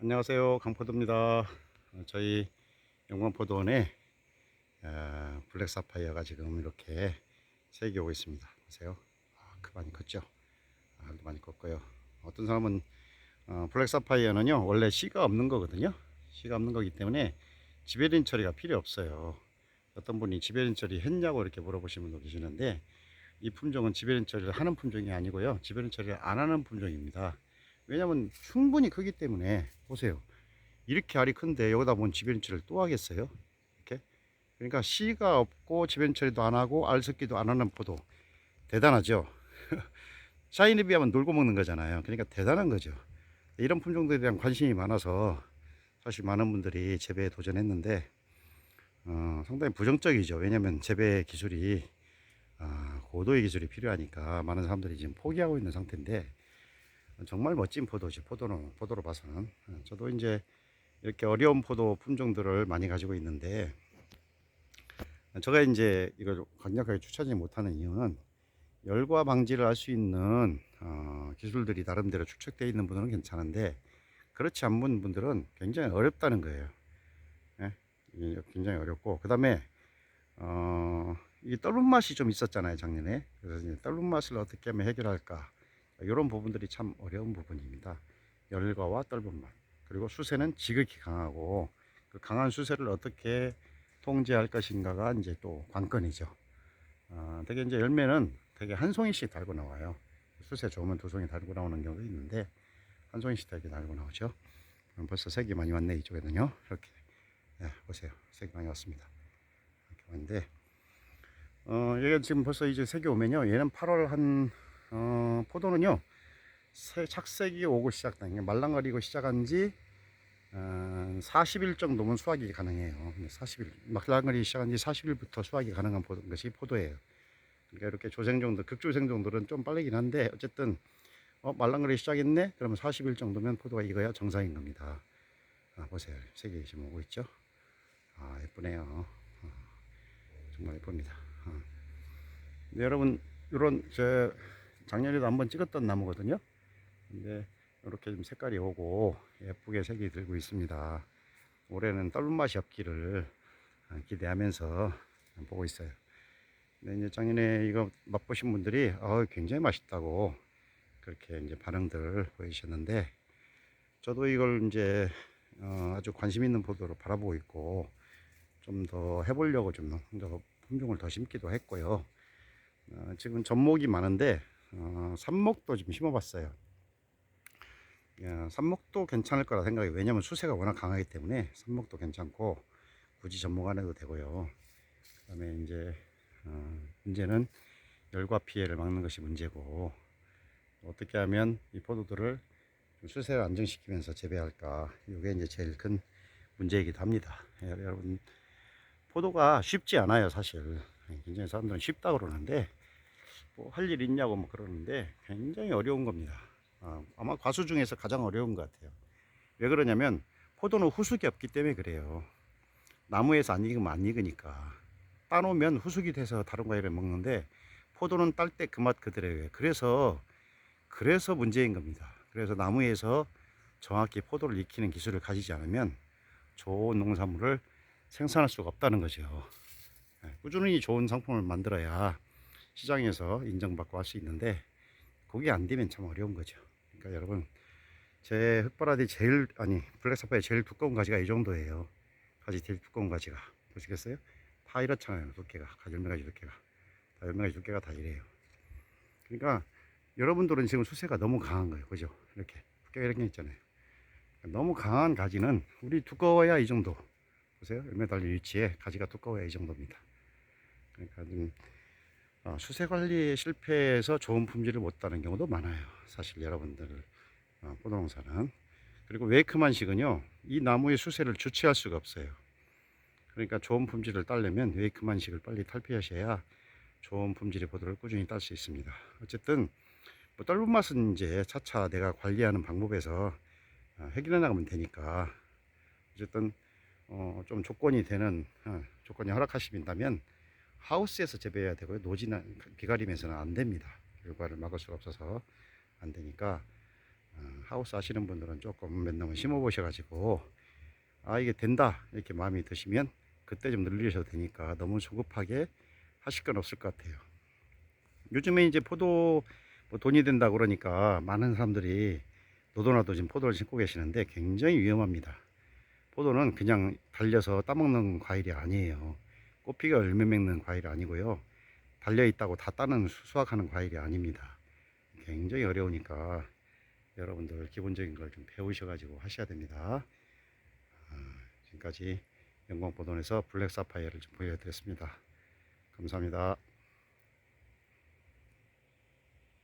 안녕하세요. 강포도입니다. 어, 저희 영광포도원에 어, 블랙 사파이어가 지금 이렇게 색이 오고 있습니다. 보세요. 아, 그 많이 컸죠? 아, 많이 컸고요. 어떤 사람은 어, 블랙 사파이어는요 원래 씨가 없는 거거든요. 씨가 없는 거기 때문에 지베린 처리가 필요 없어요. 어떤 분이 지베린 처리 했냐고 이렇게 물어보시는 분도 계시는데 이 품종은 지베린 처리를 하는 품종이 아니고요. 지베린 처리를 안 하는 품종입니다 왜냐면 충분히 크기 때문에 보세요. 이렇게 알이 큰데 여기다 뭔 지변처리를 또 하겠어요? 이렇게? 그러니까 씨가 없고 지변처리도 안 하고 알 섞기도 안 하는 포도 대단하죠. 샤인에 비하면 놀고 먹는 거잖아요. 그러니까 대단한 거죠. 이런 품종들에 대한 관심이 많아서 사실 많은 분들이 재배에 도전했는데 어, 상당히 부정적이죠. 왜냐하면 재배 기술이 아, 고도의 기술이 필요하니까 많은 사람들이 지금 포기하고 있는 상태인데 정말 멋진 포도지 포도는 포도로 봐서는 어, 저도 이제 이렇게 어려운 포도 품종들을 많이 가지고 있는데 제가 이제 이걸 강력하게 추천하지 못하는 이유는 열과 방지를 할 수 있는 어, 기술들이 나름대로 축적되어 있는 분들은 괜찮은데 그렇지 않은 분들은 굉장히 어렵다는 거예요. 예? 굉장히 어렵고 그 다음에 어, 이 떨른 맛이 좀 있었잖아요 작년에 그래서 이제 떨른 맛을 어떻게 하면 해결할까 이런 부분들이 참 어려운 부분입니다. 열과와 떫은 맛 그리고 수세는 지극히 강하고 그 강한 수세를 어떻게 통제할 것인가가 이제 또 관건이죠. 어, 되게 이제 열매는 되게 한 송이씩 달고 나와요. 수세 좋으면 두 송이 달고 나오는 경우도 있는데 한 송이씩 되게 달고 나오죠. 그럼 벌써 색이 많이 왔네 이쪽에는요. 이렇게 예, 보세요. 색이 많이 왔습니다. 이렇게 왔는데 어, 얘가 지금 벌써 이제 색이 오면요. 얘는 8월 한 어, 포도는요 새 착색이 오고 시작된 말랑거리고 시작한 지 어, 40일 정도면 수확이 가능해요. 40일 말랑거리기 시작한 지 40일부터 수확이 가능한 것이 포도예요. 그러니까 이렇게 조생 정도 극조생 정도는 좀 빠르긴 한데 어쨌든 어, 말랑거리기 시작했네? 그러면 40일 정도면 포도가 익어야 정상인 겁니다. 아, 보세요. 색이 지금 오고 있죠? 아 예쁘네요. 어, 정말 예쁩니다. 어. 네, 여러분 이런 제 작년에도 한번 찍었던 나무거든요. 근데 이렇게 좀 색깔이 오고 예쁘게 색이 들고 있습니다. 올해는 떫은 맛이 없기를 기대하면서 보고 있어요. 근데 이제 작년에 이거 맛보신 분들이 어, 굉장히 맛있다고 그렇게 이제 반응들 보이셨는데 저도 이걸 이제 어, 아주 관심 있는 포도로 바라보고 있고 좀 더 해보려고 좀 더 품종을 더 심기도 했고요. 어, 지금 접목이 많은데 어, 삽목도 좀 심어봤어요. 야, 삽목도 괜찮을 거라 생각이 왜냐면 수세가 워낙 강하기 때문에 삽목도 괜찮고 굳이 접목 안 해도 되고요. 그 다음에 이제 어, 문제는 열과 피해를 막는 것이 문제고 어떻게 하면 이 포도들을 좀 수세를 안정시키면서 재배할까 이게 이제 제일 큰 문제이기도 합니다. 예, 여러분 포도가 쉽지 않아요 사실 굉장히 사람들은 쉽다 그러는데 뭐 할 일 있냐고 뭐 그러는데 굉장히 어려운 겁니다. 아, 아마 과수 중에서 가장 어려운 것 같아요. 왜 그러냐면 포도는 후숙이 없기 때문에 그래요. 나무에서 안 익으면 안 익으니까 따놓으면 후숙이 돼서 다른 과일을 먹는데 포도는 딸 때 그 맛 그대로예요. 그래서 그래서 문제인 겁니다. 그래서 나무에서 정확히 포도를 익히는 기술을 가지지 않으면 좋은 농산물을 생산할 수가 없다는 거죠. 네, 꾸준히 좋은 상품을 만들어야 시장에서 인정받고 할 수 있는데 그게 안 되면 참 어려운 거죠. 그러니까 여러분 제 흑바라디 제일 아니 블랙사파의 제일 두꺼운 가지가 이 정도예요. 가지 제일 두꺼운 가지가 보시겠어요? 다 이렇잖아요. 두께가 가지 열매 가지 두께가 다 열매 가지 두께가 다 이래요. 그러니까 여러분들은 지금 수세가 너무 강한 거예요. 그죠? 이렇게 두께가 이렇게 있잖아요. 너무 강한 가지는 우리 두꺼워야 이 정도 보세요. 열매 달린 위치에 가지가 두꺼워야 이 정도입니다. 그러니까 좀 어, 수세 관리에 실패해서 좋은 품질을 못 따는 경우도 많아요. 사실 여러분들 어, 포도농사는 그리고 웨이크만식은요 이 나무의 수세를 주체할 수가 없어요. 그러니까 좋은 품질을 따려면 웨이크만식을 빨리 탈피하셔야 좋은 품질의 포도를 꾸준히 딸 수 있습니다. 어쨌든 뭐 떫은 맛은 이제 차차 내가 관리하는 방법에서 어, 해결해 나가면 되니까 어쨌든 어, 좀 조건이 되는 어, 조건이 허락하신다면 하우스에서 재배해야 되고요. 노지나 비가림에서는 안 됩니다. 결과를 막을 수가 없어서 안 되니까 어, 하우스 하시는 분들은 조금 몇 놈을 심어 보셔가지고 아 이게 된다 이렇게 마음이 드시면 그때 좀 늘리셔도 되니까 너무 조급하게 하실 건 없을 것 같아요. 요즘에 이제 포도 뭐 돈이 된다 그러니까 많은 사람들이 노도나도 지금 포도를 심고 계시는데 굉장히 위험합니다. 포도는 그냥 달려서 따먹는 과일이 아니에요. 꽃피가 열매 맺는 과일이 아니고요. 달려 있다고 다 따는 수- 수확하는 과일이 아닙니다. 굉장히 어려우니까 여러분들 기본적인 걸 좀 배우셔가지고 하셔야 됩니다. 아, 지금까지 영광보돈에서 블랙 사파이어를 좀 보여드렸습니다. 감사합니다.